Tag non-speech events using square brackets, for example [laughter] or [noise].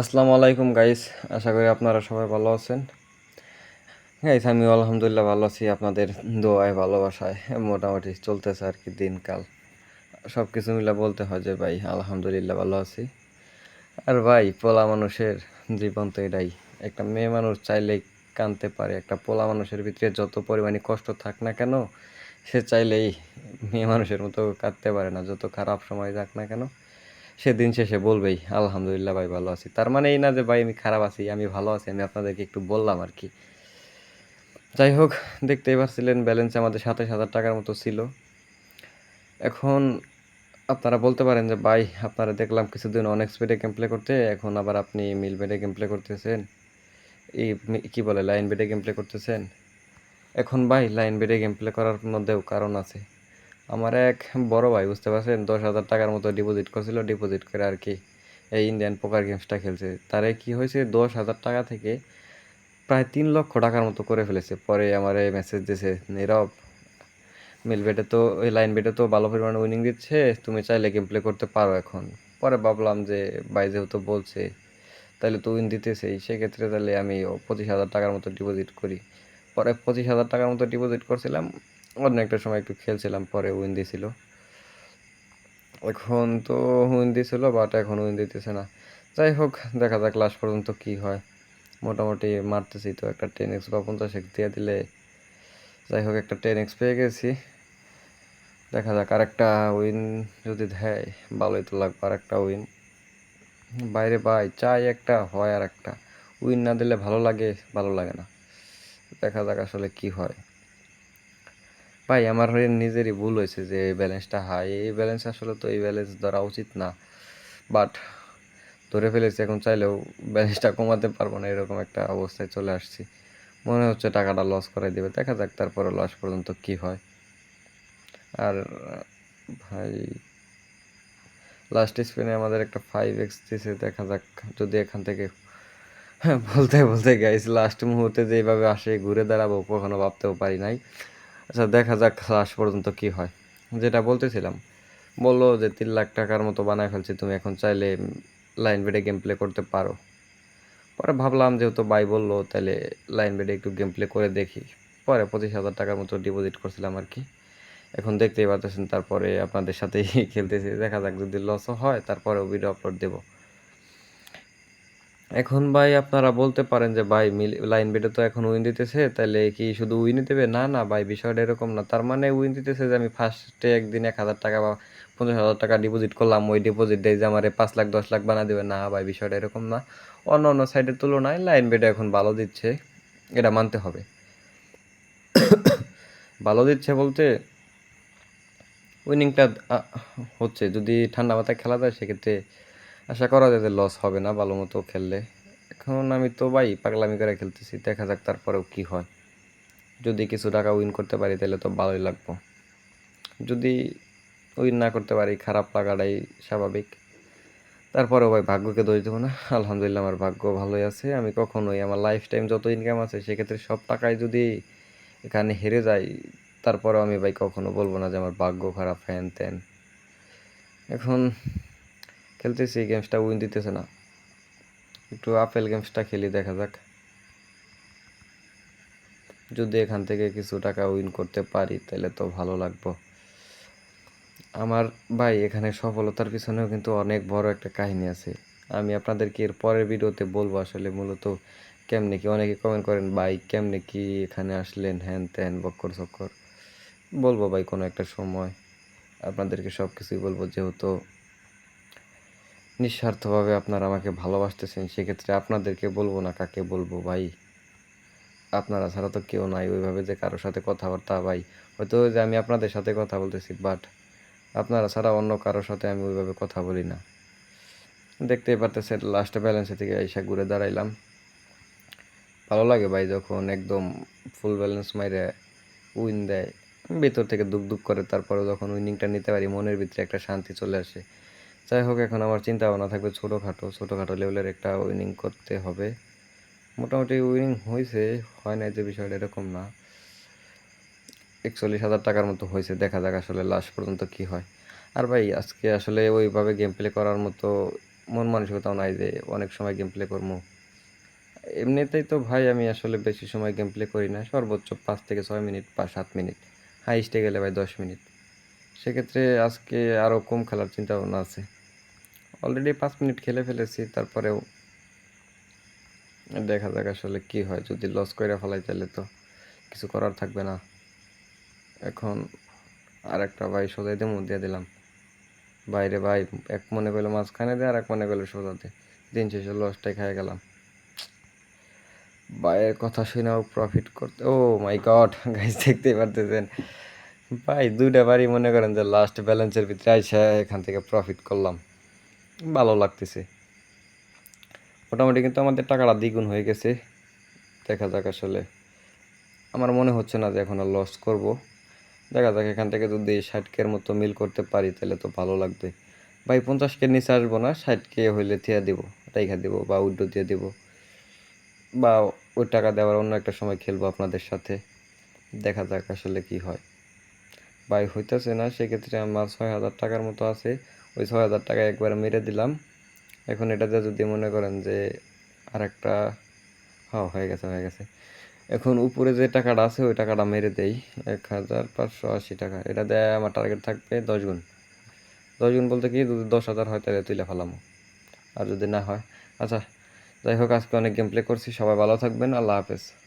আসসালামু আলাইকুম গাইস আশা করি আপনারা সবাই ভালো আছেন। গাইস আমি আলহামদুলিল্লাহ ভালো আছি। আপনাদের দোয়ায়, ভালোবাসায় মোটামুটি চলতেছে আর কি দিনকাল। সব কিছু মিলে বলতে হয় যে, ভাই, আলহামদুলিল্লাহ ভালো আছি। আর ভাই, পোলা মানুষের জীবন তো এটাই। একটা মেয়ে মানুষ চাইলেই কানতে পারে। একটা পোলা মানুষের ভিতরে যত পরিমাণে কষ্ট থাক না কেন, সে চাইলেই মেয়ে মানুষের মতো কাঁদতে পারে না। যত খারাপ সময় যাক না কেন সে দিন শেষে বলবেই, আলহামদুলিল্লাহ ভাই, ভালো আছি। তার মানে এই না যে, ভাই, আমি খারাপ আছি, আমি ভালো আছি, আমি আপনাদেরকে একটু বললাম আর কি। যাই হোক, দেখতেই পারছিলেন, ব্যালেন্স আমাদের সাতাশ হাজার টাকার মতো ছিল। এখন আপনারা বলতে পারেন যে, ভাই, আপনারা দেখলাম কিছুদিন অনেক স্পিডে গেম প্লে করতে, এখন আবার আপনি মিল বেডে গেম প্লে করতেছেন। এই কি বলে লাইন বেডে গেম প্লে করতেছেন? এখন ভাই লাইন বেডে গেম প্লে করার মধ্যেও কারণ আছে। আমার এক বড় ভাই, বুঝতে পারছেন? দশ হাজার টাকার মতো ডিপোজিট করছিল ডিপোজিট করে আর কি এই ইন্ডিয়ান পোকার গেমসটা খেলছে। তারে কি হয়েছে? দশ হাজার টাকা থেকে প্রায় তিন লক্ষ টাকার মতো করে ফেলেছে। পরে আমার এই মেসেজ দিয়েছে নীরব মিল বেটে তো ওই লাইন বেটে তো ভালো পরিমাণে উইনিং দিচ্ছে, তুমি চাইলে গেম প্লে করতে পারো এখন। পরে ভাবলাম যে, ভাই যেহেতু বলছে তাহলে তো উইন দিতেছেই। সেক্ষেত্রে তাহলে আমি পঁচিশ হাজার টাকার মতো ডিপোজিট করি। পরে পঁচিশ হাজার টাকার মতো ডিপোজিট করছিলাম অন্য একটা সময় একটু খেলছিলাম, পরে উইন দিয়েছিল এখন তো উইন দিয়েছিল বাট এখন উইন দিতেছে না। যাই হোক, দেখা যাক লাস্ট পর্যন্ত কি হয়। মোটামুটি মারতেছি তো একটা টেন এক্স বা পঞ্চাশ এক্স দিয়ে দিলে। যাই হোক, একটা টেন এক্স পেয়ে গেছি। দেখা যাক আর একটা উইন যদি দেয়, ভালোই তো লাগবে আর একটা উইন বাইরে ভাই, চাই একটা, হয় আর একটা উইন না দিলে ভালো লাগে ভালো লাগে না। দেখা যাক আসলে কি হয়। ভাই, আমার হয়ে নিজেরই ভুল হয়েছে যে এই ব্যালেন্সটা হাই এই ব্যালেন্স আসলে তো এই ব্যালেন্স ধরা উচিত না। বাট ধরে ফেলেছি, এখন চাইলেও ব্যালেন্সটা কমাতে পারব না, এরকম একটা অবস্থায় চলে আসছি। মনে হচ্ছে টাকাটা লস করে দেবে। দেখা যাক তারপরে লস পর্যন্ত কি হয়। আর, ভাই লাস্ট স্পিনে আমাদের একটা ফাইভ এক্স দিয়েছে দেখা যাক, যদি এখান থেকে বলতে বলতে গাইস লাস্ট মুহূর্তে যেভাবে আসে, ঘুরে দাঁড়াবো, কখনো ভাবতেও পারি নাই। আচ্ছা দেখা যাক লাস্ট পর্যন্ত কি হয়। যেটা বলতেছিলাম, বলল যে তিন লাখ টাকার মতো বানায় ফেলছি, তুমি এখন চাইলে লাইন বেডে গেম প্লে করতে পারো। পরে ভাবলাম, যেহেতু বাই বলল তাহলে লাইন বেডে একটু গেম প্লে করে দেখি। পরে পঁচিশ হাজার টাকার মতো ডিপোজিট করছিলাম আর কি। এখন দেখতেই পাচ্ছেন তারপরে আপনাদের সাথেই [laughs] খেলতেছি। দেখা যাক যদি লসও হয়, তারপরেও ভিডিও আপলোড দেবো। এখন ভাই আপনারা বলতে পারেন যে, ভাই লাইন বেডে তো এখন উইন দিতেছে তাহলে কি শুধু উইনই দেবে? না না ভাই, বিষয়টা এরকম না। তার মানে উইন দিতেছে যে, আমি ফার্স্টে একদিন এক হাজার টাকা বা পঞ্চাশ হাজার টাকা ডিপোজিট করলাম, ওই ডিপোজিট দেয় যে, আমার পাঁচ লাখ, দশ লাখ বানা দেবে। না ভাই, বিষয়টা এরকম না। অন্য অন্য সাইডের তুলনায় লাইন বেডে এখন ভালো দিচ্ছে, এটা মানতে হবে। ভালো দিচ্ছে বলতে উইনিংটা হচ্ছে, যদি ঠান্ডা মাথায় খেলা যায়, সেক্ষেত্রে আশা করা যায় যে লস হবে না ভালো মতো খেললে। এখন আমি তো ভাই পাগলামি করে খেলতেছি, দেখা যাক তারপরেও কি হয়। যদি কিছু টাকা উইন করতে পারি তাহলে তো ভালোই লাগবো। যদি উইন না করতে পারি, খারাপ লাগাটাই স্বাভাবিক। তারপরেও ভাই ভাগ্যকে দোষ দেবো না। আলহামদুলিল্লাহ আমার ভাগ্য ভালোই আছে। আমি কখনোই আমার লাইফ টাইম যত ইনকাম আছে, সেক্ষেত্রে সব টাকাই যদি এখানে হেরে যাই তারপরেও আমি ভাই কখনো বলব না যে আমার ভাগ্য খারাপ, হ্যান ত্যান। এখন খেলতেছি, এই গেমসটা উইন দিতেছে না। একটু আপেল গেমসটা খেলি, দেখা যাক। যদি এখান থেকে কিছু টাকা উইন করতে পারি, তাহলে তো ভালো লাগবো। আমার ভাই, এখানে সফলতার পিছনেও কিন্তু অনেক বড় একটা কাহিনী আছে। আমি আপনাদেরকে এর পরের ভিডিওতে বলব আসলে মূলত কেমনে কি, অনেকে কমেন্ট করেন, ভাই, কেমনে কি এখানে আসলেন? হ্যান ত্যান, বক্কর চক্কর বলব ভাই, কোনো একটা সময়। আপনাদেরকে সব কিছুই বলব, যেহেতু নিঃস্বার্থভাবে আপনারা আমাকে ভালোবাসতেছেন, সেক্ষেত্রে আপনাদেরকে বলব না কাকে বলব ভাই। আপনারা ছাড়া তো কেউ নাই, ওইভাবে যে কারোর সাথে কথাবার্তা ভাই। হয়তো যে আমি আপনাদের সাথে কথা বলতেছি বাট আপনারা ছাড়া অন্য কারোর সাথে আমি ওইভাবে কথা বলি না। দেখতেই পারতেছেন লাস্টে ব্যালেন্সে থেকে আইসা ঘুরে দাঁড়াইলাম। ভালো লাগে ভাই যখন একদম ফুল ব্যালেন্স মাইরে উইন দেয়। ভিতর থেকে দুক দুক করে, তারপরে যখন উইনিংটা নিতে পারি, মনের ভিতরে একটা শান্তি চলে আসে। যাই হোক, এখন আমার চিন্তা ভাবনা থাকবে ছোটোখাটো। ছোটোখাটো লেভেলের একটা উইনিং করতে হবে। মোটামুটি উইনিং হয়েছে হয় নাই যে বিষয়টা এরকম না। একচল্লিশ হাজার টাকার মতো হয়েছে দেখা যাক আসলে লাস্ট পর্যন্ত কি হয়। আর ভাই, আজকে আসলে ওইভাবে গেম প্লে করার মতো মন মানসিকতাও নাই যে অনেক সময় গেম প্লে করব। এমনিতেই তো ভাই, আমি আসলে বেশি সময় গেম প্লে করি না। সর্বোচ্চ পাঁচ থেকে ছয় মিনিট বা সাত মিনিট। হাইস্টে গেলে ভাই দশ মিনিট। সেক্ষেত্রে আজকে আরও কম খেলার চিন্তা ভাবনা আছে। অলরেডি পাঁচ মিনিট খেলে ফেলেছি, তারপরেও দেখা যাক আসলে কি হয়। যদি লস করে ফেলাই তাহলে তো কিছু করার থাকবে না। এখন আর একটা ভাই সোজাই দিয়ে দিয়ে দিলাম। বাইরে ভাই, এক মনে করল মাঝখানে দে আর এক মনে করল সোজাতে দিন শেষে লসটাই খেয়ে গেলাম। ভাইয়ের কথা শুনেও প্রফিট করতে ও মাই গড গাইজ দেখতেই পারতেছেন। ভাই, দুইটা বাড়ি মনে করেন যে লাস্ট ব্যালেন্সের ভিতরে আইসা এখান থেকে প্রফিট করলাম। ভালো লাগতেছে। মোটামুটি কিন্তু আমাদের টাকাটা দ্বিগুণ হয়ে গেছে। দেখা যাক আসলে। আমার মনে হচ্ছে না যে এখন আর লস করব। দেখা যাক, এখান থেকে যদি ষাট কের মতো মিল করতে পারি, তাহলে তো ভালো লাগবে। ভাই পঞ্চাশ কে নিচে আসব না ষাট কে হইলে থিয়া দিব, রেখা দিব বা উড্ডো দিয়ে দিব। বা ওই টাকা দেওয়ার অন্য একটা সময় খেলব আপনাদের সাথে। দেখা যাক আসলে কি হয়। ভাই হইতেছে না, সেক্ষেত্রে আমার ছয় হাজার টাকার মতো আছে। ওই ছয় হাজার টাকা একবার মেরে দিলাম। এখন এটা এটাতে যদি মনে করেন যে আর একটা হ্যাঁ হয়ে গেছে হয়ে গেছে। এখন উপরে যে টাকাটা আছে, ওই টাকাটা মেরে দেই। এক হাজার পাঁচশো আশি টাকা। এটা দেয় আমার টার্গেট থাকবে দশ গুণ। দশ গুণ বলতে কি, যদি দশ হাজার হয় তাহলে তুলে ফেলামো। আর যদি না হয় আচ্ছা যাই হোক, আজকে অনেক গেম প্লে করছি। সবাই ভালো থাকবেন। আল্লাহ হাফেজ।